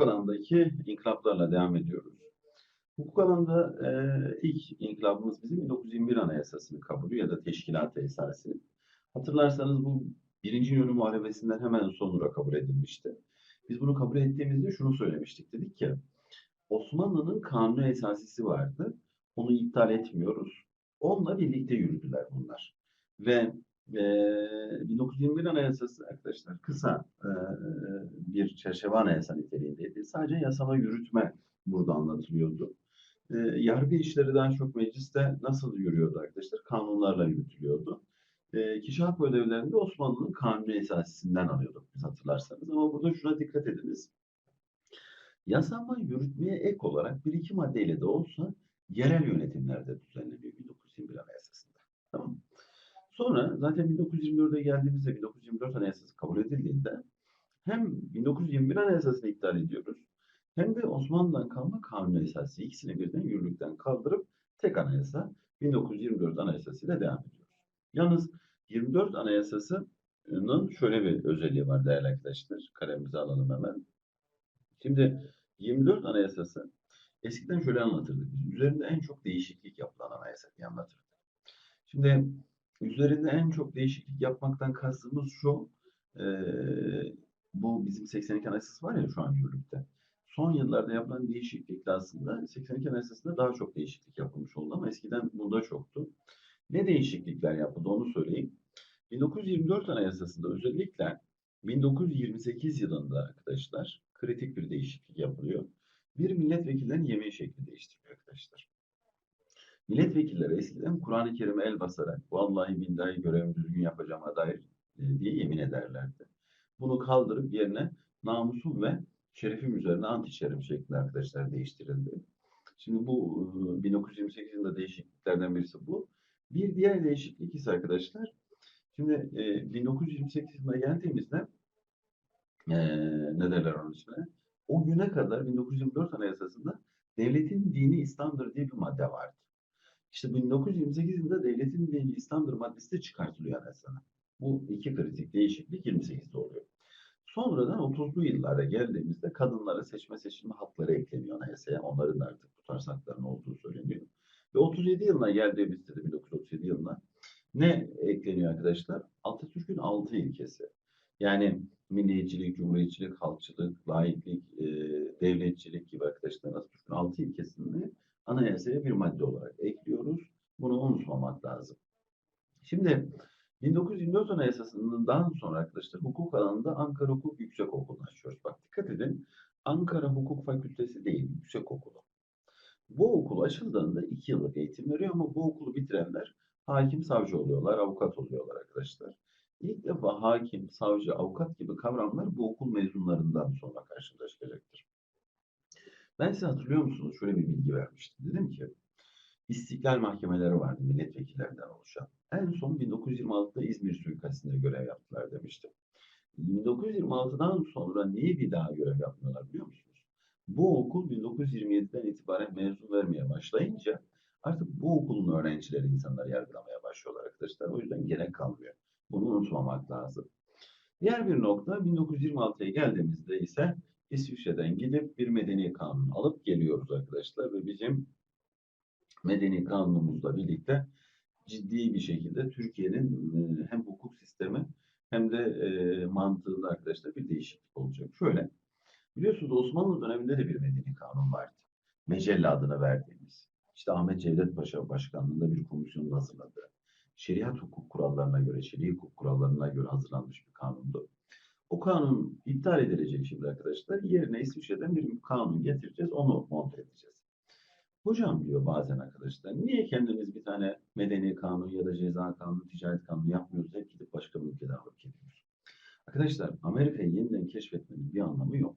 hukuk alanındaki inkılaplarla devam ediyoruz. Hukuk alanında e, ilk inkılabımız bizim 1921 Anayasası'nın kabulü ya da teşkilat-ı esası. Hatırlarsanız bu birinci yönü muharebesinden hemen sonra kabul edilmişti. Biz bunu kabul ettiğimizde şunu söylemiştik. Dedik ki Osmanlı'nın kanunu esasisi vardı. Onu iptal etmiyoruz. Onunla birlikte yürüdüler bunlar. Ve e, 1921 Anayasası arkadaşlar kısa e, bir çerçeve anayasa niteliğindeydi. Sadece yasama yürütme burada anlatılıyordu. E, yargı işleri daha çok mecliste nasıl yürüyordu arkadaşlar? Kanunlarla yürütülüyordu. E, kişi hak ödevlerinde Osmanlı'nın kanunu esasisinden alıyorduk biz hatırlarsanız. Ama burada şuna dikkat ediniz. Yasama yürütmeye ek olarak bir iki maddeyle de olsa yerel yönetimlerde düzenleniyor 1921 Anayasası'nda. Tamam mı? Sonra zaten 1924'e geldiğimizde 1924 Anayasası kabul edildiğinde hem 1921 Anayasası'nı iptal ediyoruz hem de Osmanlı'dan kalma kanun esası ikisini birden yürürlükten kaldırıp tek anayasa 1924 Anayasası ile devam ediyoruz. Yalnız 24 Anayasası'nın şöyle bir özelliği var değerli arkadaşlar. Kalemimizi alalım hemen. Şimdi 24 Anayasası eskiden şöyle anlatırdık. Üzerinde en çok değişiklik yapılan anayasa diye anlatırdık. Şimdi üzerinde en çok değişiklik yapmaktan kastımız şu. E, bu bizim 82 Anayasası var ya şu an yürürlükte. Son yıllarda yapılan değişiklikle aslında 82 Anayasası'nda daha çok değişiklik yapılmış oldu ama eskiden bunda çoktu. Ne değişiklikler yapıldı onu söyleyeyim. 1924 Anayasası'nda özellikle 1928 yılında arkadaşlar kritik bir değişiklik yapılıyor. Bir milletvekillerinin yemeği şekli değiştiriyor arkadaşlar. Milletvekilleri eskiden Kur'an-ı Kerim'e el basarak vallahi billahi görevimi düzgün yapacağıma dair e, diye yemin ederlerdi. Bunu kaldırıp yerine namusum ve şerefim üzerine anti şeref şeklinde arkadaşlar değiştirildi. Şimdi bu e, 1928 yılında değişikliklerden birisi bu. Bir diğer değişiklik ise arkadaşlar şimdi e, 1928 yılına geldiğimizde e, ne derler onun ismine? O güne kadar 1924 Anayasası'nda devletin dini İslam'dır diye bir madde vardı. İşte 1928 yılında devletin dini İslam'dır maddesi de çıkartılıyor anayasana. Bu iki kritik değişiklik 28'de oluyor. Sonradan 30'lu yıllara geldiğimizde kadınlara seçme seçilme hakları ekleniyor anayasaya. Onların da artık bu tarz hakların olduğu söyleniyor. Ve 37 yılına geldiğimizde de 1937 yılına ne ekleniyor arkadaşlar? Atatürk'ün altı ilkesi. Yani milliyetçilik, cumhuriyetçilik, halkçılık, laiklik, e, devletçilik gibi arkadaşlar Atatürk'ün altı ilkesini anayasaya bir madde olarak ekliyoruz. Bunu unutmamak lazım. Şimdi 1924 Anayasası'ndan sonra arkadaşlar hukuk alanında Ankara Hukuk Yüksekokulu'nu açıyoruz. Bak dikkat edin. Ankara Hukuk Fakültesi değil, Yüksekokulu. Bu okul açıldığında iki yıllık eğitim veriyor ama bu okulu bitirenler hakim, savcı oluyorlar, avukat oluyorlar arkadaşlar. İlk defa hakim, savcı, avukat gibi kavramlar bu okul mezunlarından sonra karşımıza çıkacaktır. Ben size hatırlıyor musunuz? Şöyle bir bilgi vermiştim. Dedim ki istiklal mahkemeleri vardı milletvekillerinden oluşan. En son 1926'da İzmir suikastinde görev yaptılar demiştim. 1926'dan sonra niye bir daha görev yapmıyorlar biliyor musunuz? Bu okul 1927'den itibaren mezun vermeye başlayınca artık bu okulun öğrencileri insanları yargılamaya başlıyorlar arkadaşlar. O yüzden gerek kalmıyor. Bunu unutmamak lazım. Diğer bir nokta 1926'ya geldiğimizde ise İsviçre'den gidip bir medeni kanun alıp geliyoruz arkadaşlar ve bizim medeni kanunumuzla birlikte ciddi bir şekilde Türkiye'nin e, hem hukuk sistemi hem de e, mantığında arkadaşlar bir değişiklik olacak. Şöyle, biliyorsunuz Osmanlı döneminde de bir medeni kanun vardı. Mecelle adını verdiğimiz. İşte Ahmet Cevdet Paşa başkanlığında bir komisyonun hazırladığı. Şeriat hukuk kurallarına göre, şer'i hukuk kurallarına göre hazırlanmış bir kanundu. O kanun iptal edilecek şimdi arkadaşlar. Yerine İsviçre'den bir kanun getireceğiz, onu monte edeceğiz. Hocam diyor bazen arkadaşlar, niye kendimiz bir tane medeni kanun ya da ceza kanunu, ticaret kanunu yapmıyoruz, hep gidip başka bir ülkeden alıp geliyoruz. Arkadaşlar, Amerika'yı yeniden keşfetmenin bir anlamı yok.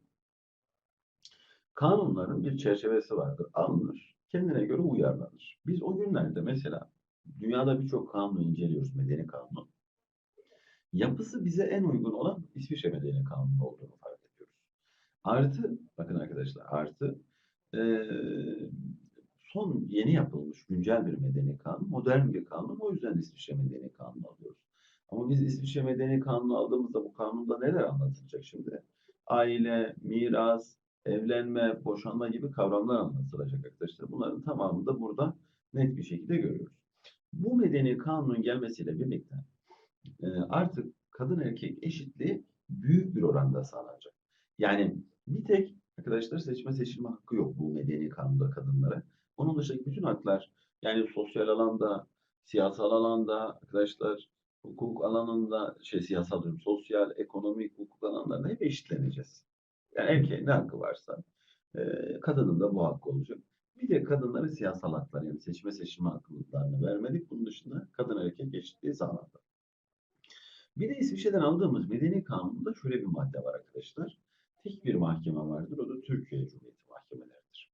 Kanunların bir çerçevesi vardır, alınır, kendine göre uyarlanır. Biz o günlerde mesela dünyada birçok kanunu inceliyoruz, medeni kanunu. Yapısı bize en uygun olan İsviçre Medeni Kanunu olduğunu fark ediyoruz. Artı, bakın arkadaşlar, artı e, son yeni yapılmış güncel bir medeni kanun, modern bir kanun. O yüzden İsviçre Medeni Kanunu alıyoruz. Ama biz İsviçre Medeni Kanunu aldığımızda bu kanunda neler anlatılacak şimdi? Aile, miras, evlenme, boşanma gibi kavramlar anlatılacak arkadaşlar. Bunların tamamını da burada net bir şekilde görüyoruz. Bu medeni kanunun gelmesiyle birlikte e, artık kadın erkek eşitliği büyük bir oranda sağlanacak. Yani bir tek arkadaşlar seçme seçilme hakkı yok bu medeni kanunda kadınlara. Onun dışındaki bütün haklar yani sosyal alanda, siyasal alanda arkadaşlar hukuk alanında şey siyasal diyorum, sosyal, ekonomik hukuk alanlarında hep eşitleneceğiz. Yani erkeğin ne hakkı varsa e, kadının da bu hakkı olacak. Bir de kadınlara siyasal haklar yani seçme seçilme haklarını vermedik. Bunun dışında kadın erkek eşitliği sağlandı. Bir de İsviçre'den aldığımız medeni kanunda şöyle bir madde var arkadaşlar. Tek bir mahkeme vardır. O da Türkiye Cumhuriyeti mahkemeleridir.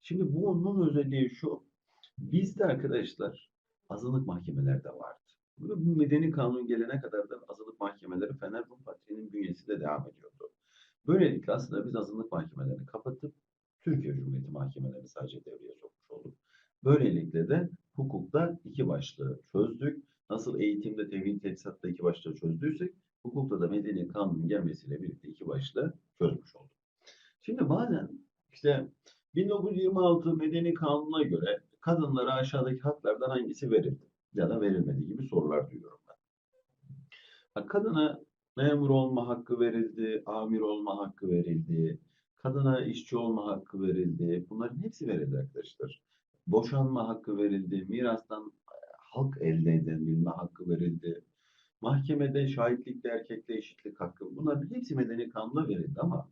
Şimdi bu onun özelliği şu. Bizde arkadaşlar azınlık mahkemeler de vardı. Bu medeni kanun gelene kadar da azınlık mahkemeleri Fener Rum Patriği'nin bünyesinde devam ediyordu. Böylelikle aslında biz azınlık mahkemelerini kapatıp Türkiye Cumhuriyeti mahkemelerini sadece devreye sokmuş olduk. Böylelikle de hukukta iki başlığı çözdük. Nasıl eğitimde tevhid tedrisatta iki başlığı çözdüysek hukukta da medeni kanunun gelmesiyle birlikte iki başlığı çözmüş olduk. Şimdi bazen işte 1926 medeni kanuna göre kadınlara aşağıdaki haklardan hangisi verildi ya da verilmedi gibi sorular duyuyorum ben. Kadına memur olma hakkı verildi, amir olma hakkı verildi, kadına işçi olma hakkı verildi. Bunların hepsi verildi arkadaşlar. Boşanma hakkı verildi, mirastan halk elde edebilme hakkı verildi. Mahkemede şahitlikle erkekle eşitlik hakkı. Bunların hepsi medeni kanunda verildi ama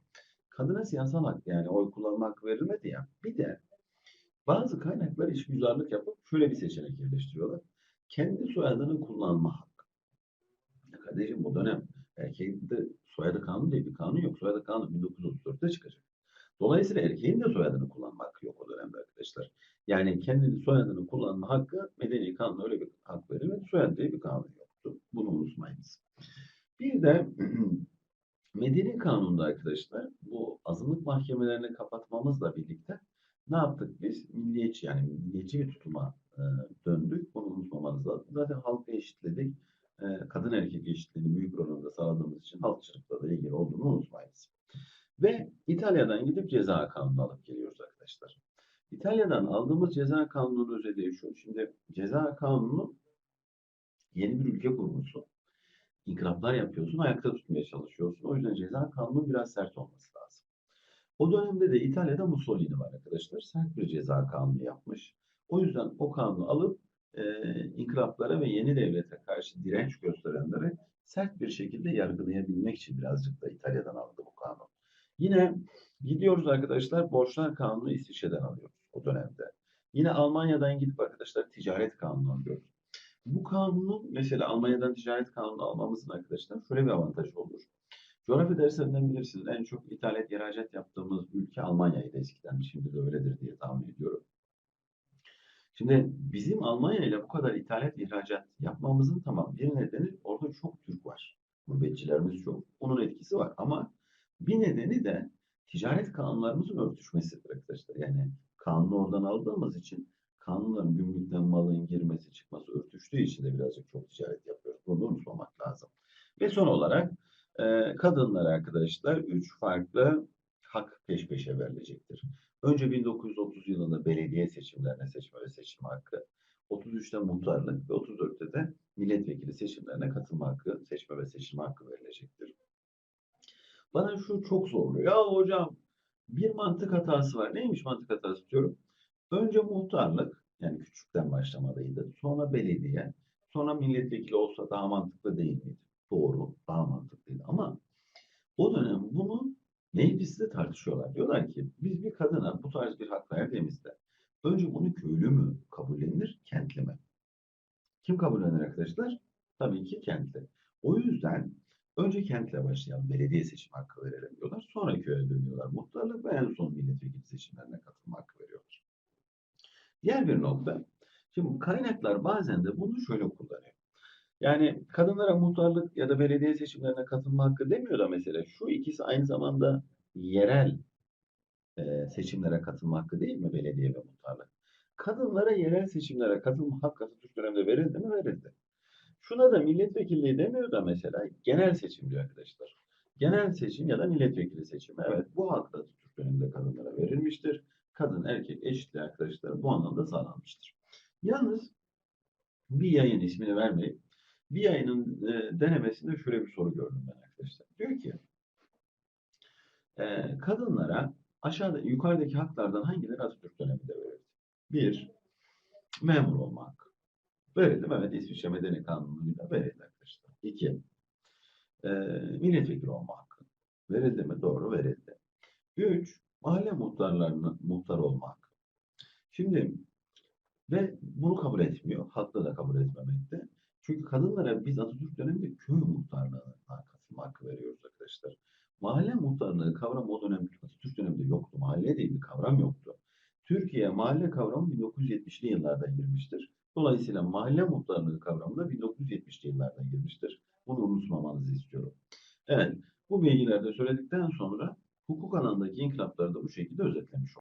kadına siyasal hak yani oy kullanma hakkı verilmedi ya. Bir de bazı kaynaklar işgüzarlık yapıp şöyle bir seçenek yerleştiriyorlar. Kendi soyadını kullanma hakkı. Ya kardeşim bu dönem erkeğin de soyadı kanunu diye bir kanun yok. Soyadı kanunu 1934'te çıkacak. Dolayısıyla erkeğin de soyadını kullanma hakkı yok o dönemde arkadaşlar. Yani kendini soyadını kullanma hakkı medeni kanunda öyle bir hak verilmedi. Soyadı diye bir kanun yoktu. Bunu unutmayınız. Bir de medeni kanunda arkadaşlar bu azınlık mahkemelerini kapatmamızla birlikte ne yaptık biz? Milliyetçi yani milliyetçi bir tutuma e, döndük. Bunu unutmamanız lazım. Zaten halkı eşitledik. E, kadın erkek eşitliğini büyük oranda sağladığımız için halkçılıkla da ilgili olduğunu unutmayınız. Ve İtalya'dan gidip ceza kanunu alıp geliyoruz arkadaşlar. İtalya'dan aldığımız ceza kanunun özelliği şu. Şimdi ceza kanunu yeni bir ülke kurmuşsun. İnkılaplar yapıyorsun, ayakta tutmaya çalışıyorsun. O yüzden ceza kanunun biraz sert olması lazım. O dönemde de İtalya'da Mussolini var arkadaşlar. Sert bir ceza kanunu yapmış. O yüzden o kanunu alıp e, inkılaplara ve yeni devlete karşı direnç gösterenleri sert bir şekilde yargılayabilmek için birazcık da İtalya'dan aldı bu kanun. Yine gidiyoruz arkadaşlar borçlar kanunu İsviçre'den alıyoruz o dönemde. Yine Almanya'dan gidip arkadaşlar ticaret kanunu alıyoruz. Bu kanunu mesela Almanya'dan ticaret kanunu almamızın arkadaşlar şöyle bir avantajı olur. Coğrafya derslerinden bilirsiniz en çok ithalat ihracat yaptığımız ülke Almanya'ydı eskiden. Şimdi de öyledir diye tahmin ediyorum. Şimdi bizim Almanya ile bu kadar ithalat ihracat yapmamızın tamam bir nedeni orada çok Türk var. Gurbetçilerimiz çok. Onun etkisi var ama bir nedeni de ticaret kanunlarımızın örtüşmesidir arkadaşlar. Yani kanunu oradan aldığımız için kanunların gümrükten malın girmesi çıkması örtüştüğü için de birazcık çok ticaret yapıyoruz. Bunu unutmamak lazım. Ve son olarak e, kadınlara arkadaşlar üç farklı hak peş peşe verilecektir. Önce 1930 yılında belediye seçimlerine seçme ve seçilme hakkı, 33'te muhtarlık ve 34'te de milletvekili seçimlerine katılma hakkı, seçme ve seçilme hakkı verilecektir. Bana şu çok zorluyor. Ya hocam bir mantık hatası var. Neymiş mantık hatası diyorum. Önce muhtarlık yani küçükten başlamalıydı. Sonra belediye, sonra milletvekili olsa daha mantıklı değil miydi? Doğru, daha mantıklıydı ama o dönem bunu mecliste tartışıyorlar. Diyorlar ki biz bir kadına bu tarz bir hak verdiğimizde önce bunu köylü mü kabullenir, kentli mi? Kim kabullenir arkadaşlar? Tabii ki kentli. O yüzden önce kentle başlayalım, belediye seçim hakkı verelim diyorlar. Sonra köye dönüyorlar. Muhtarlık ve en son milletvekili seçimlerine katılma hakkı veriyorlar. Diğer bir nokta, şimdi kaynaklar bazen de bunu şöyle kullanıyor. Yani kadınlara muhtarlık ya da belediye seçimlerine katılma hakkı demiyor da mesela şu ikisi aynı zamanda yerel e, seçimlere katılma hakkı değil mi belediye ve muhtarlık? Kadınlara yerel seçimlere katılma hakkı Atatürk döneminde verildi mi? Verildi. Şuna da milletvekilliği demiyor da mesela genel seçim diyor arkadaşlar. Genel seçim ya da milletvekili seçimi. Evet bu hak da Atatürk döneminde kadınlara verilmiştir. Kadın erkek eşitliği arkadaşlar bu anlamda sağlanmıştır. Yalnız bir yayın ismini vermeyip bir yayının e, denemesinde şöyle bir soru gördüm ben arkadaşlar. Diyor ki e, kadınlara aşağıda yukarıdaki haklardan hangileri Atatürk döneminde verildi? Bir, memur olma hakkı. Mi? Evet, İsviçre Medeni Kanunu'yla verildi arkadaşlar. İki, e, milletvekili olma hakkı. Verildi mi? Doğru verildi. Üç, mahalle muhtarlarının muhtar olma hakkı. Şimdi ve bunu kabul etmiyor. Haklı da kabul etmemekte. Çünkü kadınlara biz Atatürk döneminde köy muhtarlığına katılma hakkı veriyoruz arkadaşlar. Mahalle muhtarlığı kavramı o dönem Atatürk döneminde yoktu. Mahalle diye bir kavram yoktu. Türkiye'ye mahalle kavramı 1970'li yıllarda girmiştir. Dolayısıyla mahalle muhtarlığı kavramı da 1970'li yıllarda girmiştir. Bunu unutmamanızı istiyorum. Evet, bu bilgileri de söyledikten sonra hukuk alanındaki inkılapları da bu şekilde özetlemiş olduk.